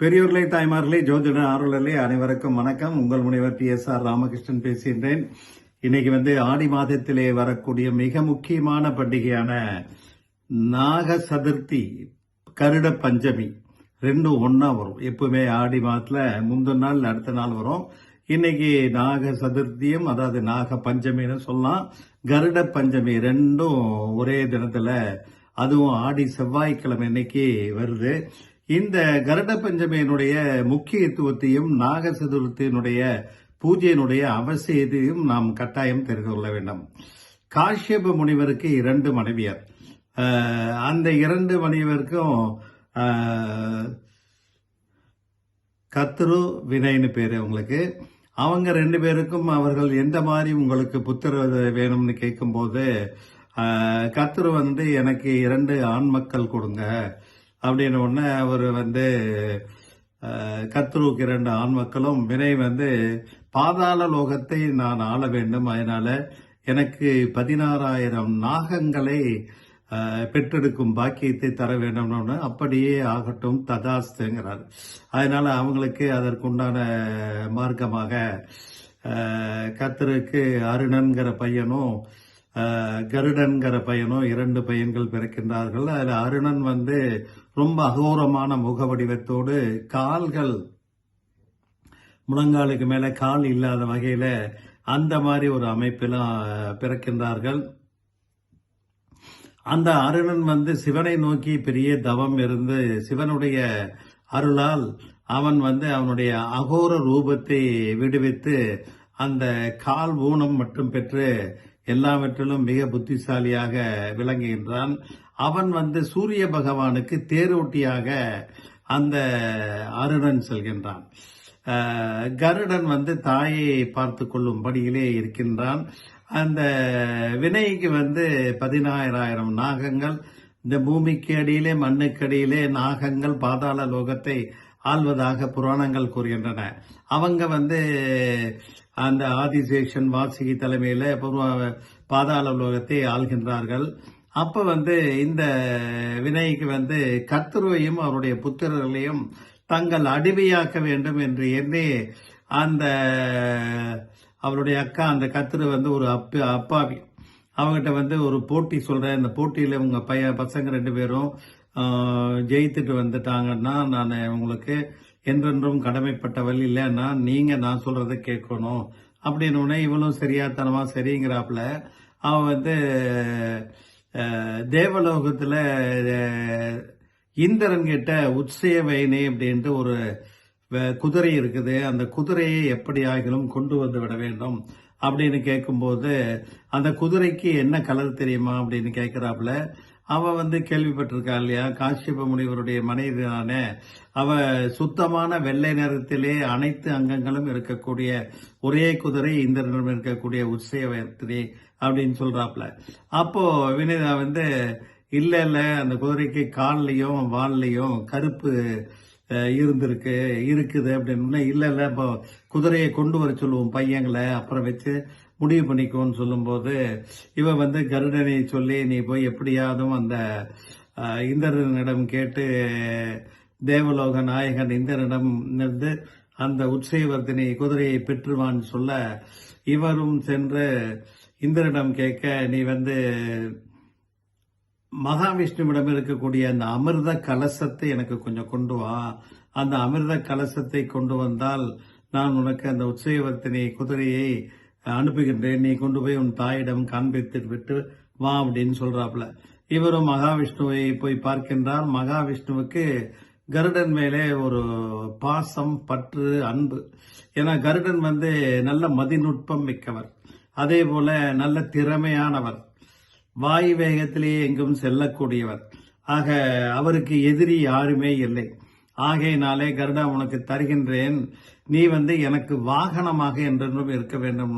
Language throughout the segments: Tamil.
பெரியோர்களே தாய்மார்களே ஜோதிட ஆர்வலர்களே அனைவருக்கும் வணக்கம். உங்கள் முனைவர் டி எஸ். ஆர். ராமகிருஷ்ணன் பேசுகின்றேன். இன்னைக்கு வந்து ஆடி மாதத்திலே வரக்கூடிய மிக முக்கியமான பண்டிகையான நாக சதுர்த்தி கருட பஞ்சமி. ரெண்டும் ஒன்னா வரும். எப்பவுமே ஆடி மாதத்துல முந்தின நாள் அடுத்த நாள் வரும். இன்னைக்கு நாக சதுர்த்தியும் அதாவது நாக பஞ்சமின்னு சொல்லலாம். கருட பஞ்சமி ரெண்டும் ஒரே தினத்துல அதுவும் ஆடி செவ்வாய்க்கிழமை இன்னைக்கு வருது. இந்த கருட பஞ்சமியினுடைய முக்கியத்துவத்தையும் நாக சதுர்த்தியினுடைய பூஜையினுடைய அவசியத்தையும் நாம் கட்டாயம் தெரிந்து கொள்ள வேண்டும். காஷ்யப முனிவருக்கு இரண்டு மனைவியர். அந்த இரண்டு மனைவியருக்கும் கத்ரு வினய்னு பேரு உங்களுக்கு அவங்க ரெண்டு பேருக்கும் அவர்கள் எந்த மாதிரி உங்களுக்கு புத்திர வேணும்னு கேட்கும்போது ஆஹ், கத்ரு வந்து எனக்கு இரண்டு ஆண் மக்கள் கொடுங்க. அப்படின்ன உடனே அவர் வந்து கத்ருக்கு இரண்டு ஆண் மக்களும் வினை வந்து பாதாள லோகத்தை நான் ஆள வேண்டும். அதனால எனக்கு பதினாறாயிரம் நாகங்களை பெற்றெடுக்கும் பாக்கியத்தை தர வேண்டும்னு அப்படியே ஆகட்டும் ததாஸ்துங்கிறார். அதனால அவங்களுக்கு அதற்குண்டான மார்க்கமாக கத்தருக்கு அருணன்கிற பையனும் கருடன்கிற பையனும் இரண்டு பையன்கள் பிறக்கின்றார்கள். அதில் அருணன் வந்து ரொம்ப அகோரமான முக வடிவத்தோடு கால்கள் முழங்காலுக்கு மேலே கால் இல்லாத வகையில் அந்த மாதிரி ஒரு அமைப்பிலும் பிறக்கின்றார்கள். அந்த அருணன் வந்து சிவனை நோக்கி பெரிய தவம் இருந்து சிவனுடைய அருளால் அவன் வந்து அவனுடைய அகோர ரூபத்தை விடுவித்து அந்த கால் ஊனம் மட்டும் பெற்று எல்லாவற்றிலும் மிக புத்திசாலியாக விளங்குகின்றான். அவன் வந்து சூரிய பகவானுக்கு தேரோட்டியாக அந்த அருடன் செல்கின்றான். கருடன் வந்து தாயை பார்த்து கொள்ளும்படியிலே இருக்கின்றான். அந்த வினைக்கு வந்து பதினாயிரம் நாகங்கள் இந்த பூமிக்கு அடியிலே மண்ணுக்கு அடியிலே நாகங்கள் பாதாள லோகத்தை ஆள்வதாக புராணங்கள் கூறுகின்றன. அவங்க வந்து அந்த ஆதிசேஷன் வாசிகி தலைமையில் பாதாள லோகத்தை ஆள்கின்றார்கள். அப்போ வந்து இந்த வினைக்கு வந்து கர்த்தருவையும் அவருடைய புத்திரர்களையும் தங்கள் அடிமையாக்க வேண்டும் என்று எண்ணி அந்த அவருடைய அக்கா அந்த கத்திர வந்து ஒரு அப்ப அப்பாவி. அவங்ககிட்ட வந்து ஒரு போட்டி சொல்கிறேன் இந்த போட்டியில் உங்கள் பையன் பசங்க ரெண்டு பேரும் ஜெயித்துட்டு வந்துட்டாங்கன்னா நான் உங்களுக்கு என்றென்றும் கடமைப்பட்டவள் இல்லைன்னா நீங்க நான் சொல்கிறத கேட்கணும். அப்படின்னு உடனே இவளும் சரியாத்தனமாக சரிங்கிறாப்புல. அவன் வந்து தேவலோகத்தில் தேவலோகத்துல இந்திரன் கிட்ட உத்சயவைனே அப்படின்ட்டு ஒரு வ- குதிரை இருக்குது. அந்த குதிரையை எப்படி ஆகிலும் கொண்டு வந்து விட வேண்டும் அப்படின்னு கேட்கும்போது அந்த குதிரைக்கு என்ன கலர் தெரியுமா அப்படின்னு கேட்கிறாப்புல அவ வந்து கேள்விப்பட்டிருக்கா இல்லையா? காஷ்யப முனிவருடைய மனைவி தானே அவ சுத்தமான வெள்ளை நிறத்திலே அனைத்து அங்கங்களும் இருக்கக்கூடிய ஒரே குதிரை இந்திரனிடம் இருக்கக்கூடிய உற்சவத்திரி அப்படின்னு சொல்றாப்ல. அப்போ வினிதா வந்து இல்ல இல்ல அந்த குதிரைக்கு கால்லையும் வால்லையும் கருப்பு இருந்திருக்கு இருக்குது அப்படின்னு. இல்லை இல்லை இப்போ குதிரையை கொண்டு வர சொல்லுவோம் பையங்களை அப்புறம் வச்சு முடிவு பண்ணிக்கோன்னு சொல்லும்போது இவ வந்து கருடனை சொல்லி நீ போய் எப்படியாதும் அந்த இந்திரனிடம் கேட்டு தேவலோக நாயகன் இந்திரனிடம் இருந்து அந்த உற்சேவர்த்தினி குதிரையை பெற்றுவான்னு சொல்ல இவரும் சென்று இந்திரனிடம் கேட்க நீ வந்து மகாவிஷ்ணுவிடம் இருக்கக்கூடிய அந்த அமிர்த கலசத்தை எனக்கு கொஞ்சம் கொண்டு வா. அந்த அமிர்த கலசத்தை கொண்டு வந்தால் நான் உனக்கு அந்த உற்சேவர்த்தினி குதிரையை அனுப்புகின்றேன். நீ கொண்டு போய் உன் தாயிடம் காண்பித்து விட்டு வா அப்படின்னு சொல்றாப்புல. இவரும் மகாவிஷ்ணுவை போய் பார்க்கின்றார். மகாவிஷ்ணுவுக்கு கருடன் மேலே ஒரு பாசம் பற்று அன்பு. ஏன்னா கருடன் வந்து நல்ல மதிநுட்பம் மிக்கவர். அதே போல நல்ல திறமையானவர். வாயு வேகத்திலேயே எங்கும் செல்லக்கூடியவர். ஆக அவருக்கு எதிரி யாருமே இல்லை. ஆகையினாலே கருடா உனக்கு தருகின்றேன். நீ வந்து எனக்கு வாகனமாக என்றென்றும் இருக்க வேண்டும்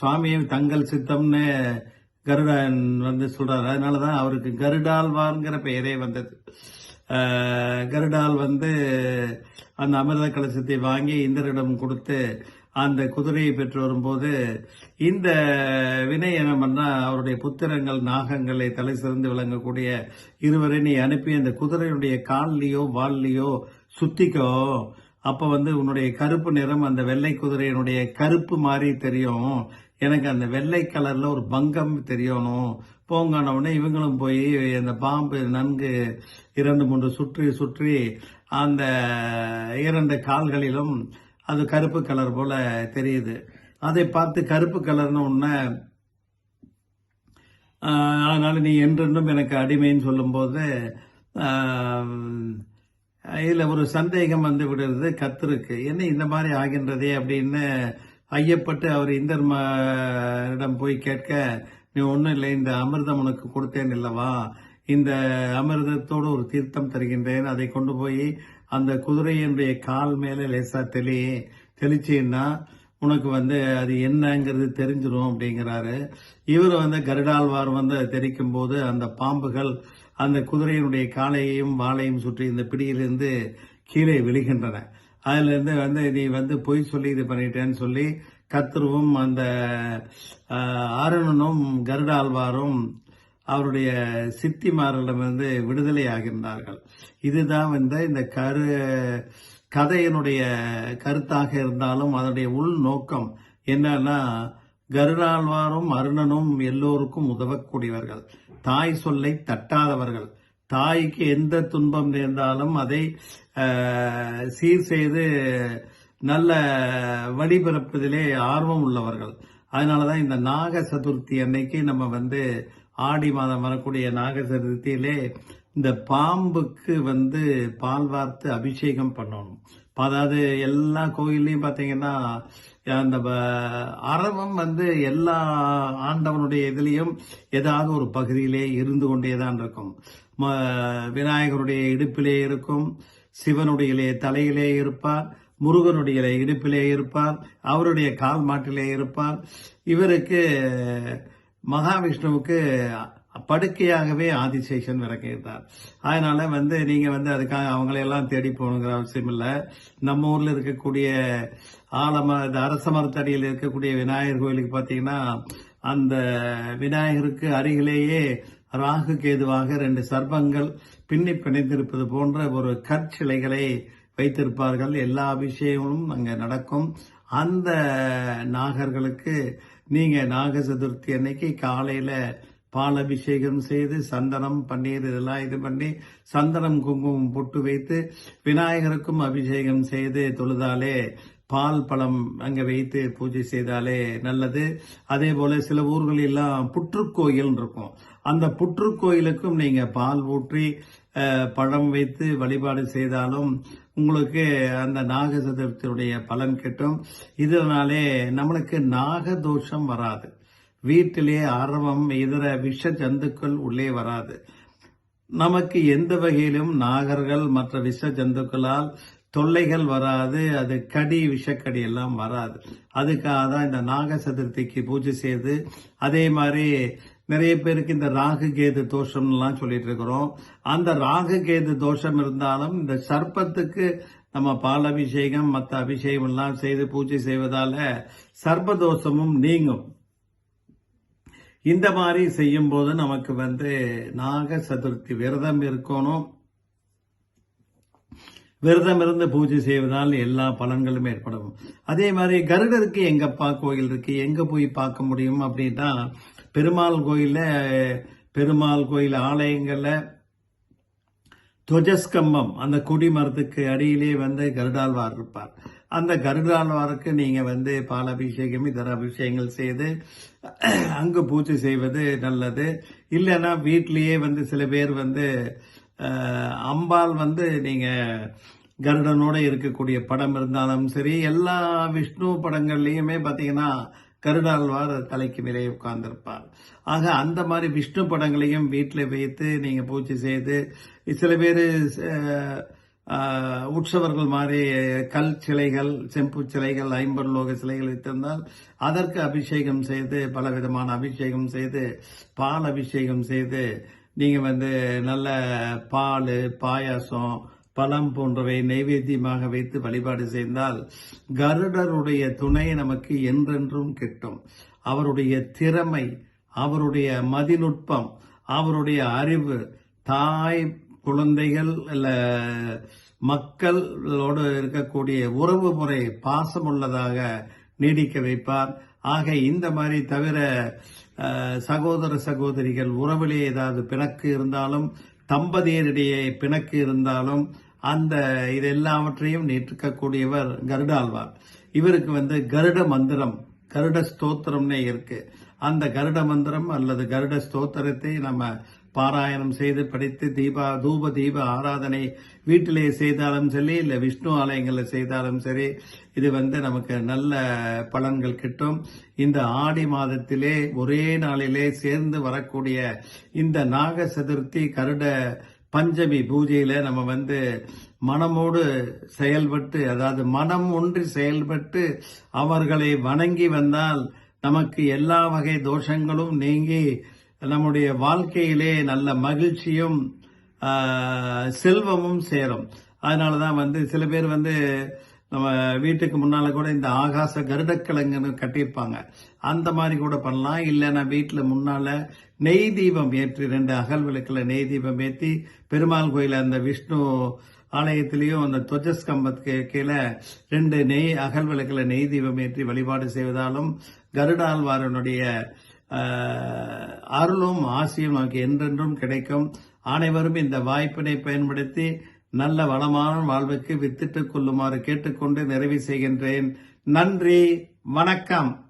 சுவாமியை தங்கள் சித்தம்னு கருடன் வந்து சொல்றாரு. அதனாலதான் அவருக்கு கருடாழ்வார்ங்கிற பெயரே வந்தது. கருடால் வந்து அந்த அமிர்த கலசத்தை வாங்கி இந்திரிடம் கொடுத்து அந்த குதிரையை பெற்று வரும்போது இந்த வினை என்ன பண்ணா அவருடைய புத்திரங்கள் நாகங்களை தலை சிறந்து விளங்கக்கூடிய இருவரை நீ அனுப்பி அந்த குதிரையுடைய கால்லையோ வால்லையோ சுத்திக்கோ. அப்ப வந்து உன்னுடைய கருப்பு நிறம் அந்த வெள்ளை குதிரையினுடைய கருப்பு மாதிரி தெரியும். எனக்கு அந்த வெள்ளை கலர்ல ஒரு பங்கம் தெரியணும். போங்கானவுடனே இவங்களும் போய் அந்த பாம்பு நன்கு இரண்டு மூன்று சுற்றி சுற்றி அந்த இரண்டு கால்களிலும் அது கருப்பு கலர் போல தெரியுது. அதை பார்த்து கருப்பு கலர்னு ஒன்று ஆஹ் அதனால நீ என்றென்றும் எனக்கு அடிமைன்னு சொல்லும்போது இதில் ஒரு சந்தேகம் வந்து விடுறது கத்திருக்கு என்ன இந்த மாதிரி ஆகின்றதே அப்படின்னு ஐயப்பட்டு அவர் இந்தர் இடம் போய் கேட்க நீ ஒன்றும் இல்லை இந்த அமிர்தம் உனக்கு கொடுத்தேன் இல்லவா? இந்த அமிர்தத்தோடு ஒரு தீர்த்தம் தருகின்றேன். அதை கொண்டு போய் அந்த குதிரையினுடைய கால் மேல லேசா தெளி தெளிச்சின்னா உனக்கு வந்து அது என்னங்கிறது தெரிஞ்சிடும் அப்படிங்கிறாரு. இவர் வந்து கருடாழ்வார் வந்து தெரிக்கும் போது அந்த பாம்புகள் அந்த குதிரையினுடைய காலையையும் வாழையும் சுற்றி இந்த பிடியிலிருந்து கீழே விழுகின்றன. அதுலேருந்து வந்து நீ வந்து பொய் சொல்லி இது பண்ணிட்டேன்னு சொல்லி கத்ருவும் அந்த அருணனும் கருடாழ்வாரும் அவருடைய சித்திமாரிடமிருந்து விடுதலை ஆகின்றார்கள். இதுதான் வந்து இந்த கரு கதையினுடைய கருத்தாக இருந்தாலும் அதனுடைய உள் நோக்கம் என்னன்னா கருடாழ்வாரும் அருணனும் எல்லோருக்கும் உதவக்கூடியவர்கள். தாய் சொல்லை தட்டாதவர்கள். தாய்க்கு எந்த துன்பம் நேர்ந்தாலும் அதை சீர் செய்து நல்ல வழிபிறப்பதிலே ஆர்வம் உள்ளவர்கள். அதனாலதான் இந்த நாக சதுர்த்தி அன்னைக்கு நம்ம வந்து ஆடி மாதம் வரக்கூடிய நாக சதுர்த்தியிலே இந்த பாம்புக்கு வந்து பால் வார்த்து அபிஷேகம் பண்ணணும். அதாவது எல்லா கோயில்லையும் பார்த்தீங்கன்னா அந்த அரவம் வந்து எல்லா ஆண்டவனுடைய இதுலேயும் ஏதாவது ஒரு பகுதியிலே இருந்து கொண்டேதான் இருக்கும். விநாயகருடைய இடுப்பிலே இருக்கும் சிவனுடைய தலையிலே இருப்பார் முருகனுடைய இடுப்பிலே இருப்பார் அவருடைய கால் மாட்டிலே இருப்பார். இவருக்கு மகாவிஷ்ணுவுக்கு படுக்கையாகவே ஆதிசேஷன் விளக்கியிருந்தார். அதனால வந்து நீங்க வந்து அதுக்காக அவங்களையெல்லாம் தேடி போகணுங்கிற அவசியம் இல்லை. நம்ம ஊர்ல இருக்கக்கூடிய ஆலம இந்த அரச மரத்தடியில் இருக்கக்கூடிய விநாயகர் கோயிலுக்கு பார்த்தீங்கன்னா அந்த விநாயகருக்கு அருகிலேயே ராகு கேதுவாக ரெண்டு சர்பங்கள் பின்னி பிணைந்திருப்பது போன்ற ஒரு கற்சிலைகளை வைத்திருப்பார்கள். எல்லா அபிஷேகமும் அங்கே நடக்கும். அந்த நாகர்களுக்கு நீங்கள் நாக சதுர்த்தி அன்னைக்கு காலையில் பால் அபிஷேகம் செய்து சந்தனம் பன்னீர் இதெல்லாம் இது பண்ணி சந்தனம் குங்குமம் பொட்டு வைத்து விநாயகருக்கும் அபிஷேகம் செய்து தொழுதாலே பால் பழம் அங்கே வைத்து பூஜை செய்தாலே நல்லது. அதே போல சில ஊர்களில் எல்லாம் புற்றுக்கோயில் இருக்கும். அந்த புற்றுக்கோயிலுக்கும் நீங்கள் பால் ஊற்றி பழம் வைத்து வழிபாடு செய்தாலும் உங்களுக்கு அந்த நாக சதுர்த்தியுடைய பலன் கிட்டும். இதனாலே நம்மளுக்கு நாக தோஷம் வராது. வீட்டிலே அரவம் இதர விஷ ஜந்துக்கள் உள்ளே வராது. நமக்கு எந்த வகையிலும் நாகர்கள் மற்ற விஷ ஜந்துக்களால் தொல்லைகள் வராது அது கடி விஷக்கடி எல்லாம் வராது. அதுக்காக தான் இந்த நாக சதுர்த்திக்கு பூஜை செய்து அதே மாதிரி நிறைய பேருக்கு இந்த ராகு கேது தோஷம்லாம் சொல்லிட்டு இருக்கிறோம். அந்த ராகு கேது தோஷம் இருந்தாலும் இந்த சர்ப்பத்துக்கு நம்ம பால் அபிஷேகம் மற்ற அபிஷேகம் எல்லாம் செய்து பூஜை செய்வதால சர்ப்ப தோஷமும் நீங்கும். இந்த மாதிரி செய்யும் போது நமக்கு வந்து நாக சதுர்த்தி விரதம் இருக்கணும். விரதம் இருந்து பூஜை செய்வதால் எல்லா பலன்களும் ஏற்படும். அதே மாதிரி கருடருக்கு எங்கப்பா கோயில் இருக்கு? எங்க போய் பார்க்க முடியும் அப்படின்னா பெருமாள் கோயிலில் பெருமாள் கோயில் ஆலயங்கள்ல துவஜஸ்கம்பம் அந்த கொடி மரத்துக்கு அடியிலே வந்து கருடாழ்வார் இருப்பார். அந்த கருடாழ்வாருக்கு நீங்க வந்து பால் அபிஷேகம் இதர அபிஷேகங்கள் செய்து அங்கு பூஜை செய்வது நல்லது. இல்லைன்னா வீட்டிலேயே வந்து சில பேர் வந்து அம்பாள் வந்து நீங்க கருடனோட இருக்கக்கூடிய படம் இருந்தாலும் சரி எல்லா விஷ்ணு படங்கள்லையுமே பார்த்தீங்கன்னா கருடாழ்வார் தலைக்கு மேலே உட்கார்ந்திருப்பார். ஆக அந்த மாதிரி விஷ்ணு படங்களையும் வீட்டில் வைத்து நீங்கள் பூஜை செய்து சில பேர் உற்சவர்கள் மாதிரி கல் சிலைகள் செம்பு சிலைகள் ஐம்பர்லோக சிலைகள் வைத்திருந்தால் அதற்கு அபிஷேகம் செய்து பல விதமான அபிஷேகம் செய்து பால் அபிஷேகம் செய்து நீங்கள் வந்து நல்ல பால் பாயாசம் பழம் போன்றவை நைவேத்தியமாக வைத்து வழிபாடு செய்தால் கருடருடைய துணை நமக்கு என்றென்றும் கிட்டும். அவருடைய திறமை அவருடைய மதிநுட்பம் அவருடைய அறிவு தாய் குழந்தைகள் இல்ல மக்களோடு இருக்கக்கூடிய உறவு முறை பாசமுள்ளதாக நீடிக்க வைப்பார். ஆக இந்த மாதிரி தவிர சகோதர சகோதரிகள் உறவிலே ஏதாவது பிணக்கு இருந்தாலும் தம்பதியரிடையே பிணக்கு இருந்தாலும் அந்த இது எல்லாவற்றையும் நீட்டிக்கக்கூடியவர் கருடாழ்வார் இவருக்கு வந்து கருட மந்திரம் கருட ஸ்தோத்திரம்னே இருக்கு. அந்த கருட மந்திரம் அல்லது கருட ஸ்தோத்திரத்தை நம்ம பாராயணம் செய்து படித்து தீபா தூப தீப ஆராதனை வீட்டிலே செய்தாலும் சரி இல்லை விஷ்ணு ஆலயங்களில் செய்தாலும் சரி இது வந்து நமக்கு நல்ல பலன்கள் கிட்டும். இந்த ஆடி மாதத்திலே ஒரே நாளிலே சேர்ந்து வரக்கூடிய இந்த நாக சதுர்த்தி கருட பஞ்சமி பூஜையில நம்ம வந்து மனமோடு செயல்பட்டு அதாவது மனம் ஒன்றி செயல்பட்டு அவர்களை வணங்கி வந்தால் நமக்கு எல்லா வகை தோஷங்களும் நீங்கி நம்முடைய வாழ்க்கையிலே நல்ல மகிழ்ச்சியும் செல்வமும் சேரும். அதனால தான் வந்து சில பேர் வந்து நம்ம வீட்டுக்கு முன்னால கூட இந்த ஆகாச கருடக்கிழங்குன்னு கட்டியிருப்பாங்க. அந்த மாதிரி கூட பண்ணலாம். இல்லைன்னா வீட்டில் முன்னால நெய் தீபம் ஏற்றி ரெண்டு அகல் விளக்கில் நெய் தீபம் ஏற்றி பெருமாள் கோயில் அந்த விஷ்ணு ஆலயத்திலையும் அந்த துவஜஸ்கம்பத்துக்கு கீழே ரெண்டு நெய் அகல் விளக்கில் நெய் தீபம் ஏற்றி வழிபாடு செய்வதாலும் கருடாழ்வாரனுடைய அருளும் ஆசியும் நமக்கு என்றென்றும் கிடைக்கும். அனைவரும் இந்த வாய்ப்பினை பயன்படுத்தி நல்ல வளமான வாழ்வுக்கு வித்திட்டுக் கொள்ளுமாறு கேட்டுக்கொண்டு நிறைவு செய்கின்றேன். நன்றி வணக்கம்.